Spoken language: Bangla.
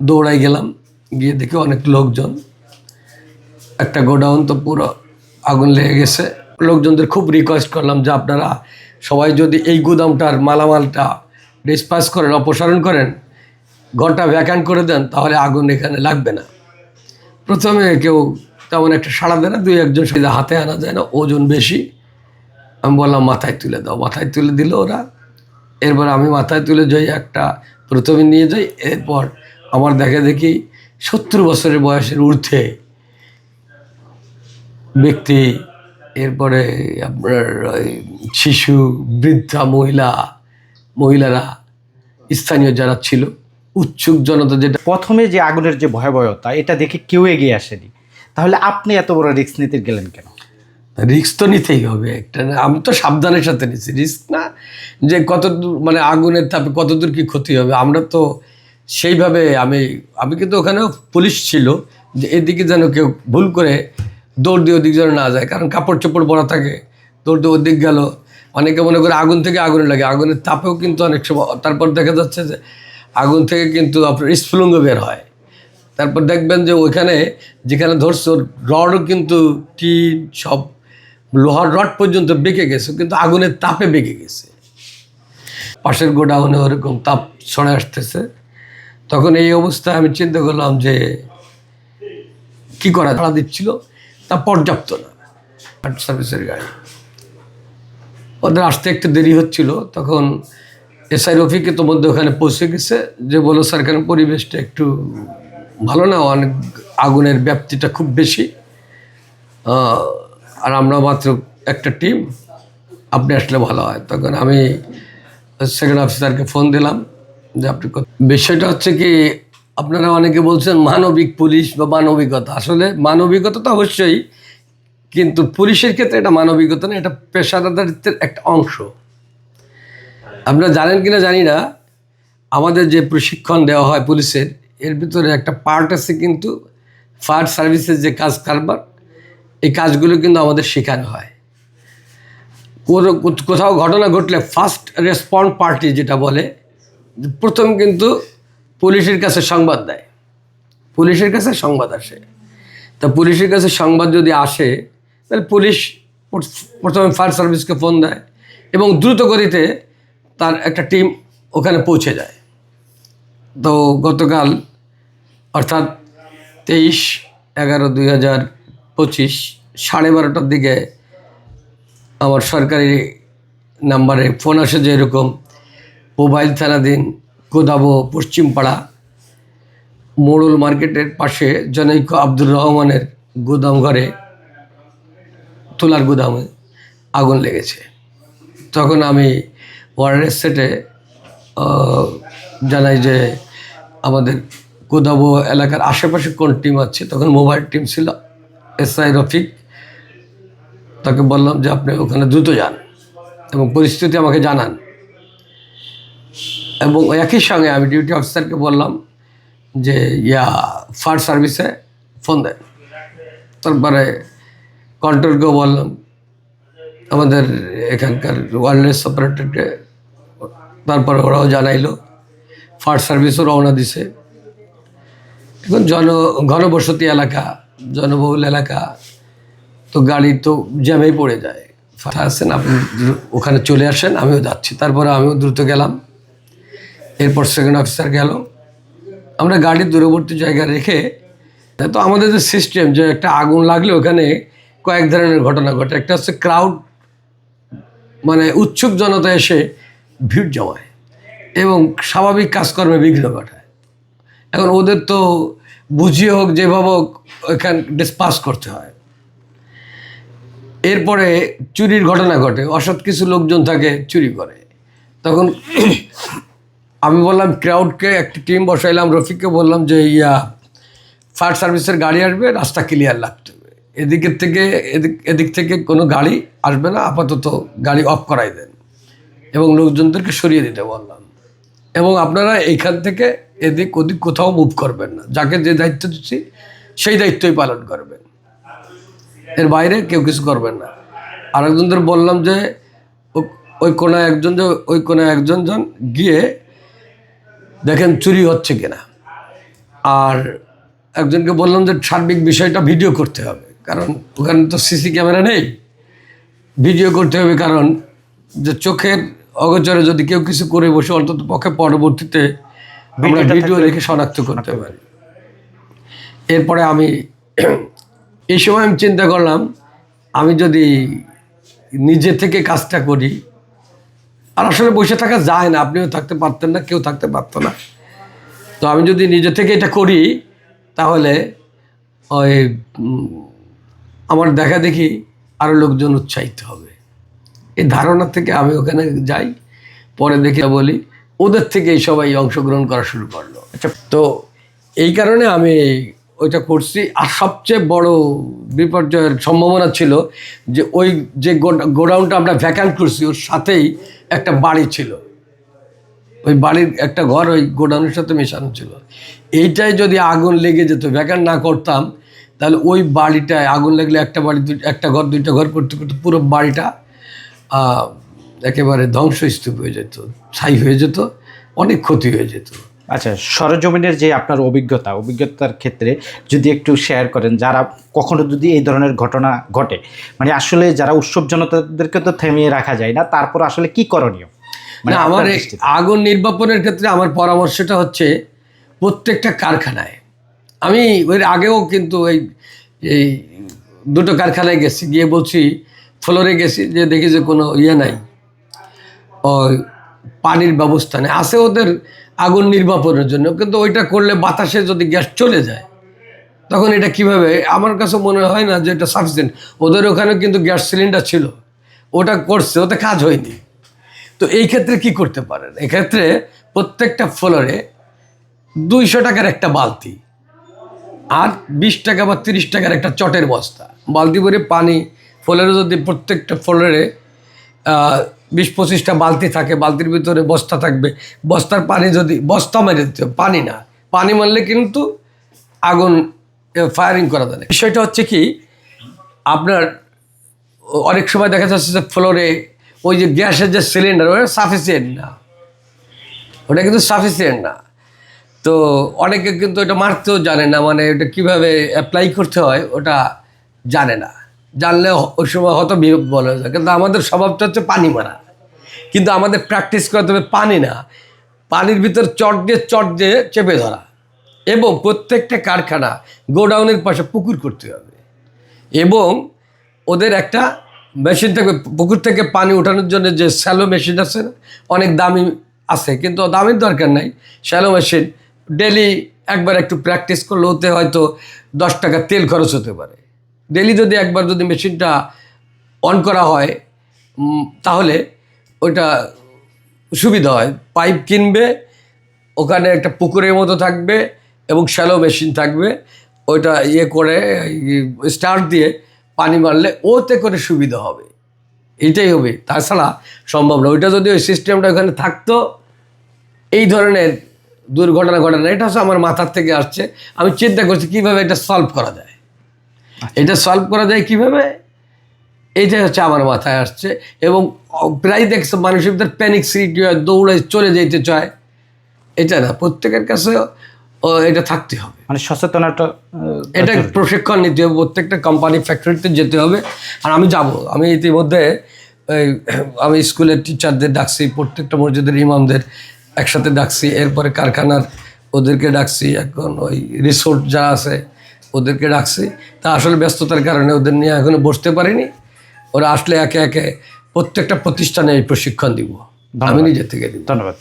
দৌড়াই গেলাম, গিয়ে দেখি অনেক লোকজন। একটা গোডাউন তো পুরো আগুন লেগে গেছে। লোকজনদের খুব রিকোয়েস্ট করলাম যে আপনারা সবাই যদি এই গুদামটার মালামালটা ডিসপাস করেন, অপসারণ করেন, ঘরটা ভ্যাকান্ট করে দেন, তাহলে আগুন এখানে লাগবে না। প্রথমে কেউ তেমন একটা সাড়া দেয় না, দুই একজন সেটা হাতে আনা যায় না, ওজন বেশি। আমি বললাম, মাথায় তুলে দাও। মাথায় তুলে দিল ওরা। এরপর আমি মাথায় তুলে যাই, একটা প্রথমে নিয়ে যাই, এরপর আমার দেখে দেখি সত্তর বছরের বয়সের ঊর্ধ্বে ব্যক্তি এরপরে আপনার শিশু বৃদ্ধা মহিলা মহিলারা স্থানীয় যারা ছিল উৎসুক জনতা যেটা প্রথমে যে আগুনের যে ভয়াবহতা এটা দেখে কেউ এগিয়ে আসেনি। তাহলে আপনি এত বড় রিস্ক নিতে গেলেন কেন? রিস্ক তো নিতেই হবে। একটা না আমি তো সাবধানের সাথে নিছি। রিস্ক না যে কত দূর মানে আগুনের তাপে কত দূর কী ক্ষতি হবে? আমরা তো সেইভাবে আমি আমি কিন্তু ওখানেও পুলিশ ছিল, যে এদিকে যেন কেউ ভুল করে দৌড় দিয়ে ওদিক যেন না যায়, কারণ কাপড় চোপড় পরা থাকে, দৌড় দিয়ে ওদিক গেল, অনেকে মনে করে আগুন থেকে আগুনে লাগে, আগুনের তাপেও কিন্তু অনেক সময়, তারপর দেখা যাচ্ছে যে আগুন থেকে কিন্তু আপনার স্ফুলঙ্গ বের হয়। তারপর দেখবেন যে ওইখানে যেখানে ধরছো রডও কিন্তু টিন সব, লোহার রড পর্যন্ত বেঁকে গেছে, কিন্তু আগুনের তাপে বেঁকে গেছে। পাশের গোডাউনে ওরকম তাপ ছড়ে আসতেছে। তখন এই অবস্থায় আমি চিন্তা করলাম যে কি করা ভাড়া দিচ্ছিল তা পর্যাপ্ত না। ফায়ার সার্ভিসের গাড়ি। ওদের আসতে একটু দেরি হচ্ছিল, তখন এসআই রফিকে তো মধ্যে ওখানে পৌঁছে গেছে, যে বলো স্যার এখানে পরিবেশটা একটু ভালো না? অনেক আগুনের ব্যাপ্তিটা খুব বেশি। আর আমরা মাত্র একটা টিম, আপনি আসলে ভালো হয়। তখন আমি সেকেন্ড অফিসারকে ফোন দিলাম। বিষয়টা হচ্ছে কি, আপনারা অনেকে বলছেন মানবিক পুলিশ বা মানবিকতা। আসলে মানবিকতা তো অবশ্যই, কিন্তু পুলিশের ক্ষেত্রে এটা মানবিকতা না, এটা পেশাদারিত্বের একটা অংশ। আপনারা জানেন কিনা জানি না, আমাদের যে প্রশিক্ষণ দেওয়া হয় পুলিশের, এর ভিতরে একটা পার্ট আছে কিন্তু ফায়ার সার্ভিসের যে কাজ কারবার, এই কাজগুলো কিন্তু আমাদের শেখানো হয়। কোথাও ঘটনা ঘটলে ফার্স্ট রেসপন্ড পার্টি যেটা বলে প্রথম কিন্তু পুলিশের কাছে সংবাদ দেয়। পুলিশের কাছে সংবাদ আসে। তা পুলিশের কাছে সংবাদ যদি আসে, তাহলে পুলিশ প্রথমে ফায়ার সার্ভিসকে ফোন দেয় এবং দ্রুত গতিতে তার একটা টিম ওখানে পৌঁছে যায়। তো গতকাল, অর্থাৎ তেইশ এগারো দুই হাজার পঁচিশ সাড়ে বারোটার দিকে আমার সরকারি নাম্বারে ফোন আসে যে এরকম মোবাইল থানাধীন কোদাবো পশ্চিমপাড়া মোড়ল মার্কেটের পাশে জনৈক আব্দুর রহমানের গুদাম ঘরে তুলার গুদামে আগুন লেগেছে। তখন আমি ওয়ারের সেটে জানাই যে আমাদের কোদাবো এলাকার আশেপাশে কোন টিম আছে। তখন মোবাইল টিম ছিল এসআই রফিক। তাকে বললাম যে আপনি ওখানে দ্রুত যান এবং পরিস্থিতি আমাকে জানান। এবং একই সঙ্গে আমি ডিউটি অফিসারকে বললাম যে, ইয়া ফায়ার সার্ভিসে ফোন দেন তারপরে কন্ট্রোলকেও বললাম, আমাদের এখানকার ওয়ারলেস অপারেটরকে তারপরে ওরাও জানাইলো ফায়ার সার্ভিসও রওনা দিছে। এখন জন, ঘনবসতি এলাকা, জনবহুল এলাকা, তো গাড়ি তো জ্যামেই পড়ে যায়। ফাটা আসেন আপনি ওখানে চলে আসেন, আমিও যাচ্ছি। তারপরে আমিও দ্রুত গেলাম। এরপর সেকেন্ড অফিসার গেল। আমরা গাড়ির দূরবর্তী জায়গায় রেখে, তো আমাদের যে সিস্টেম যে একটা আগুন লাগলে ওখানে কয়েক ধরনের ঘটনা ঘটে। একটা হচ্ছে ক্রাউড মানে উৎসুক জনতা এসে ভিড় জমায় এবং স্বাভাবিক কাজকর্মে বিঘ্ন ঘটায়। এখন ওদের তো বুঝিয়ে হোক, যেভাবে হোক ওইখান ডিসপাস করতে হয়। এরপরে চুরির ঘটনা ঘটে। অসৎ কিছু লোকজন থাকে, চুরি করে। তখন আমি বললাম ক্রাউডকে একটা টিম বসাইলাম, রফিককে বললাম যে, ইয়া ফায়ার সার্ভিসের গাড়ি আসবে, রাস্তা ক্লিয়ার লাগতে হবে। এদিকের থেকে, এদিক এদিক থেকে কোনো গাড়ি আসবে না, আপাতত গাড়ি অফ করাই দেন। এবং লোকজনদেরকে সরিয়ে দিতে বললাম। এবং আপনারা এইখান থেকে এদিক ওদিক কোথাও মুভ করবেন না। যাকে যে দায়িত্ব দিচ্ছি, সেই দায়িত্বই পালন করবেন। এর বাইরে কেউ কিছু করবেন না। আরেকজনদের বললাম যে ওই কোনায় একজন যে, ওই কোনায় একজন জন গিয়ে দেখেন চুরি হচ্ছে কিনা। আর একজনকে বললাম যে সার্বিক বিষয়টা ভিডিও করতে হবে কারণ ওখানে তো সিসি ক্যামেরা নেই। ভিডিও করতে হবে কারণ যে চোখের অগোচরে যদি কেউ কিছু করে বসে অন্তত পক্ষে পরবর্তীতে আমরা ভিডিও রেখে শনাক্ত করতে পারি। এরপরে আমি এই সময় আমি চিন্তা করলাম আমি যদি নিজে থেকে কাজটা করি আর আসলে বসে থাকা যায় না, আপনিও থাকতে পারতেন না, কেউ থাকতে পারতো না। তো আমি যদি নিজে থেকে এটা করি, তাহলে ওই আমার দেখা দেখি আরও লোকজন উৎসাহিত হবে। এই ধারণা থেকে আমি ওখানে যাই, পরে দেখে বলি, ওদের থেকেই সবাই অংশগ্রহণ করা শুরু করল। আচ্ছা তো এই কারণে আমি ওইটা করছি। আর সবচেয়ে বড় বিপর্যয়ের সম্ভাবনা ছিল যে ওই যে গোডা- গোডাউনটা আমরা ভ্যাকান্ট করছি, ওর সাথেই একটা বাড়ি ছিল। ওই বাড়ির একটা ঘর ওই গোডাউনের সাথে মেশানো ছিল। এইটাই যদি আগুন লেগে যেত ভ্যাকান্ট না করতাম, তাহলে ওই বাড়িটায় আগুন লাগলে একটা বাড়ি একটা ঘর, দুইটা ঘর করতে করতে পুরো বাড়িটা একেবারে ধ্বংসস্তূপ হয়ে যেত, ছাই হয়ে যেত, অনেক ক্ষতি হয়ে যেত। আচ্ছা সরজমিনের যে আপনার অভিজ্ঞতা অভিজ্ঞতার ক্ষেত্রে যদি একটু শেয়ার করেন যারা কখনো যদি এই ধরনের ঘটনা ঘটে মানে আসলে যারা উৎসব জনতাদেরকে তো থেমিয়ে রাখা যায় না তারপর আসলে কি করণীয়? মানে আমার আগুন নির্বাপনের ক্ষেত্রে আমার পরামর্শটা হচ্ছে প্রত্যেকটা কারখানায়। আমি ওই আগেও কিন্তু এই এই দুটো কারখানায় গেছি গিয়ে বলছি ফ্লোরে গেছি যে দেখি যে কোনো ইয়ে নাই। ওই পানির ব্যবস্থা নেই। আছে ওদের আগুন নির্বাপনের জন্য, কিন্তু ওইটা করলে বাতাসে যদি গ্যাস চলে যায়, তখন এটা কীভাবে? আমার কাছে মনে হয় না যে এটা সাফিসিয়েন্ট ওদের ওখানে কিন্তু গ্যাস সিলিন্ডার ছিল। ওটা করছে, ওতে কাজ হয়নি। তো এই ক্ষেত্রে কি করতে পারেন? এক্ষেত্রে প্রত্যেকটা ফ্লোরে দুইশো টাকার একটা বালতি আর বিশ টাকা বা তিরিশ টাকার একটা চটের বস্তা। বালতি ভরে পানি ফ্লোরে যদি প্রত্যেকটা ফ্লোরে বিশ পঁচিশটা বালতি থাকে, বালতির ভিতরে বস্তা থাকবে। বস্তার পানি যদি বস্তা মেরে দিতে পানি না। পানি মারলে কিন্তু আগুন ফায়ারিং করা না। বিষয়টা হচ্ছে কি, আপনার, অনেক সময় দেখা যাচ্ছে যে ফ্লোরে ওই যে গ্যাসের যে সিলিন্ডার ওটা সাফিসিয়েন্ট না। ওটা কিন্তু সাফিসিয়েন্ট না। তো অনেকে কিন্তু এটা মারতেও জানে না মানে ওটা কীভাবে অ্যাপ্লাই করতে হয়, ওটা জানে না। জানলে ওই সময় হয়তো বলা যায় কিন্তু আমাদের স্বভাবটা হচ্ছে পানি মারা। কিন্তু আমাদের প্র্যাকটিস করতে হবে পানি না। পানির ভিতর চট দিয়ে চট দিয়ে চেপে ধরা। এবং প্রত্যেকটা কারখানা গোডাউনের পাশে পুকুর করতে হবে। এবং ওদের একটা মেশিন থেকে, পুকুর থেকে পানি ওঠানোর জন্য যে শ্যালো মেশিন আছে অনেক দামি আছে, কিন্তু দামের দরকার নাই। শ্যালো মেশিন ডেলি একবার একটু প্র্যাকটিস করলে ওতে হয়তো দশ টাকা তেল খরচ হতে পারে। ডেলি যদি একবার যদি মেশিনটা অন করা হয় তাহলে ওইটা সুবিধা হয়। পাইপ কিনবে, ওখানে একটা পুকুরের মতো থাকবে এবং শ্যালো মেশিন থাকবে। ওইটা ইয়ে করে স্টার্ট দিয়ে পানি মারলে ওতে করে সুবিধা হবে। এটাই হবে। তাছাড়া সম্ভব না। ওইটা যদি ওই সিস্টেমটা ওখানে থাকতো, এই ধরনের দুর্ঘটনা ঘটনা এটা হচ্ছে আমার মাথার থেকে আসছে। আমি চিন্তা করছি কীভাবে এটা সলভ করা যায়। এটা সলভ করা যায় কীভাবে? এইটাই হচ্ছে আমার মাথায় আসছে এবং প্রায় দেখছে মানুষের প্যানিক সৃষ্টি হয় দৌড়ে চলে যেতে চায়। এটা না প্রত্যেকের কাছে এটা থাকতে হবে। মানে সচেতনতা এটা প্রশিক্ষণ নিতে হবে প্রত্যেকটা কোম্পানি ফ্যাক্টরিতে যেতে হবে। আর আমি যাব আমি ইতিমধ্যে আমি স্কুলের টিচারদের ডাকছি প্রত্যেকটা মসজিদের ইমামদের একসাথে ডাকছি এরপরে কারখানার ওদেরকে ডাকছি এখন ওই রিসোর্ট যা আছে ওদেরকে ডাকছি তা আসলে ব্যস্ততার কারণে ওদের নিয়ে এখনও বসতে পারিনি। ওরা আসলে একে একে প্রত্যেকটা প্রতিষ্ঠানে এই প্রশিক্ষণ দিব। আমি নিজের থেকে দিব। ধন্যবাদ।